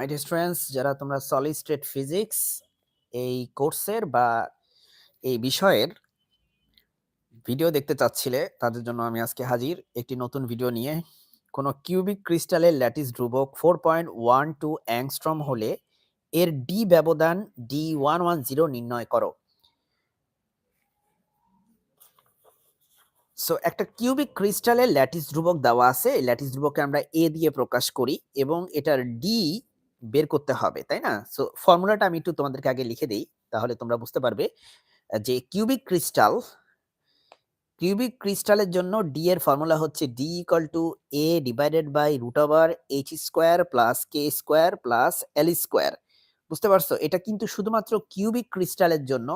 My students যারা তোমরা solid state physics এই কোর্সের বা এই বিষয়ের ভিডিও দেখতে চাচ্ছিলে, তাদের জন্য আমি আজকে হাজির। একটি নতুন ভিডিও নিয়ে। কোনো কিউবিক ক্রিস্টালের ল্যাটিস ধ্রুবক four point one two angstrom হলে এর ডি ব্যবধান ডি ওয়ান ওয়ান জিরো নির্ণয় করো। সো একটা কিউবিক ক্রিস্টালের ল্যাটিস ধ্রুবক দেওয়া আছে। ল্যাটিস ধ্রুবককে আমরা এ দিয়ে প্রকাশ করি এবং এটার ডি বের করতে হবে, তাই না? সো ফর্মুলাটা আমি একটু তোমাদেরকে আগে লিখে দিই, তাহলে তোমরা বুঝতে পারবে যে কিউবিক ক্রিস্টাল কিউবিক ক্রিস্টালের জন্য ডি এর ফর্মুলা হচ্ছে D equal to A divided by root over H square plus K square plus L square বুঝতে পারছ? এটা কিন্তু শুধুমাত্র কিউবিক ক্রিস্টালের জন্য,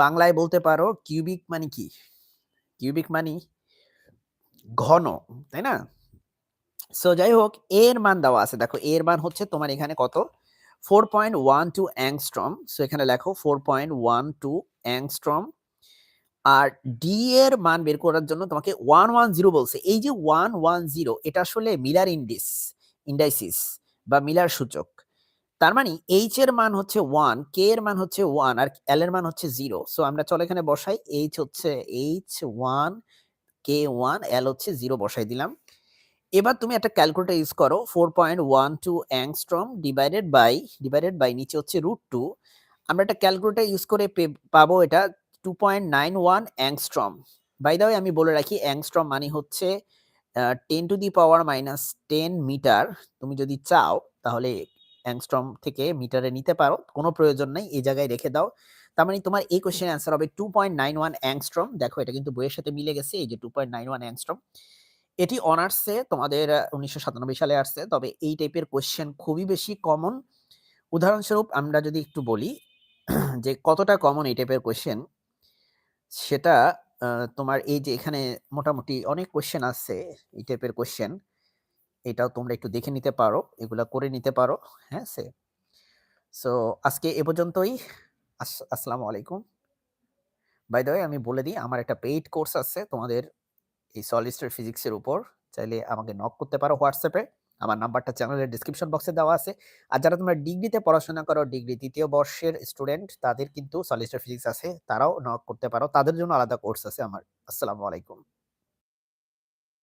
বাংলায় বলতে পারো কিউবিক মানে কি? কিউবিক মানে ঘন, তাই না? সো যাই হোক এর মান দেওয়া আছে। দেখো, এর মান হচ্ছে তোমার এখানে কত? Four point one two angstrom so এখানে লেখো four point one two angstrom আর ডি এর মান বের করার জন্য তোমাকে ওয়ান ওয়ান জিরো বলছে। এই যে ওয়ান ওয়ান জিরো এটা আসলে মিলার ইন্ডিস, ইন্ডাইসিস বা মিলার সূচক। তার মানে এইচ এর মান হচ্ছে ওয়ান কে এর মান হচ্ছে ওয়ান আর এল এর মান হচ্ছে জিরো সো আমরা চলো এখানে বসাই। এইচ হচ্ছে H one K one L হচ্ছে জিরো বসাই দিলাম। এবার তুমি একটা ক্যালকুলেটর ইউজ করো four point one two angstrom divided by divided by নিচে হচ্ছে রুট টু আমরা একটা ক্যালকুলেটার ইউজ করে পাবো এটা two point nine one angstrom by the আমি বলে রাখি অ্যাংস্ট্রম মানে হচ্ছে ten to the power minus ten metre তুমি যদি চাও, তাহলে অ্যাংস্ট্রম থেকে মিটারে নিতে পারো, কোনো প্রয়োজন নেই, এই জায়গায় রেখে দাও। তার মানে তোমার এই কোশ্চেন অ্যান্সার হবে two point nine one angstrom দেখো, এটা কিন্তু বইয়ের সাথে মিলে গেছে, এই যে two point nine one angstrom এটি অনার্সে তোমাদের উনিশশো সাতানব্বই সালে আসছে। তবে এই টাইপের কোশ্চেন খুবই বেশি কমন উদাহরণস্বরূপ আমরা যদি একটু বলি, যে কতটা কমন এই টাইপের কোশ্চেন সেটা তোমার এই যে এখানে মোটামুটি অনেক কোয়েশ্চেন আছে এই টাইপের কোয়েশ্চেন এটাও তোমরা একটু দেখে নিতে পারো, এগুলা করে নিতে পারো হ্যাঁ সে। সো আজকে এ পর্যন্তই। আসসালামু আলাইকুম। বাই দ্য আমি বলে দিই, আমার একটা পেইড কোর্স আছে তোমাদের এই সলিস্টার ফিজিক্সের উপর, চাইলে আমাকে নক করতে পারো হোয়াটসঅ্যাপে। আমার নাম্বারটা চ্যানেলের ডিসক্রিপশন বক্সে দেওয়া আছে। আর যারা তোমরা ডিগ্রিতে পড়াশোনা করো ডিগ্রি দ্বিতীয় বর্ষের স্টুডেন্ট তাদের কিন্তু সলিস্টার ফিজিক্স আছে, তারাও নক করতে পারো। তাদের জন্য আলাদা কোর্স আছে আমার। আসসালামু আলাইকুম।